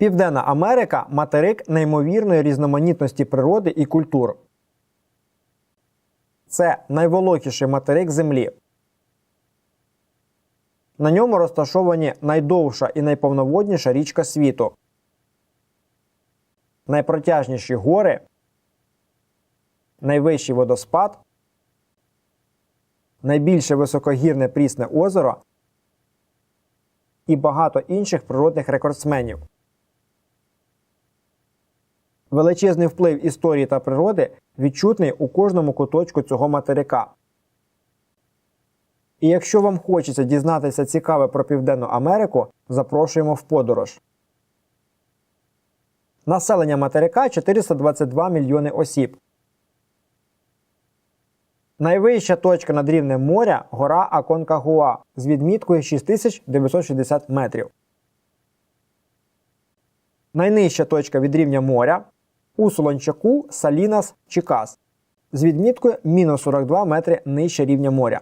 Південна Америка материк неймовірної різноманітності природи і культур. Це найвологіший материк Землі. На ньому розташовані найдовша і найповноводніша річка світу, найпротяжніші гори, найвищий водоспад, найбільше високогірне прісне озеро і багато інших природних рекордсменів. Величезний вплив історії та природи відчутний у кожному куточку цього материка. І якщо вам хочеться дізнатися цікаве про Південну Америку, запрошуємо в подорож. Населення материка 422 мільйони осіб. Найвища точка над рівнем моря гора Аконкагуа з відміткою 6960 метрів. Найнижча точка від рівня моря у Солончаку Салінас Чікас з відміткою мінус 42 метри нижче рівня моря.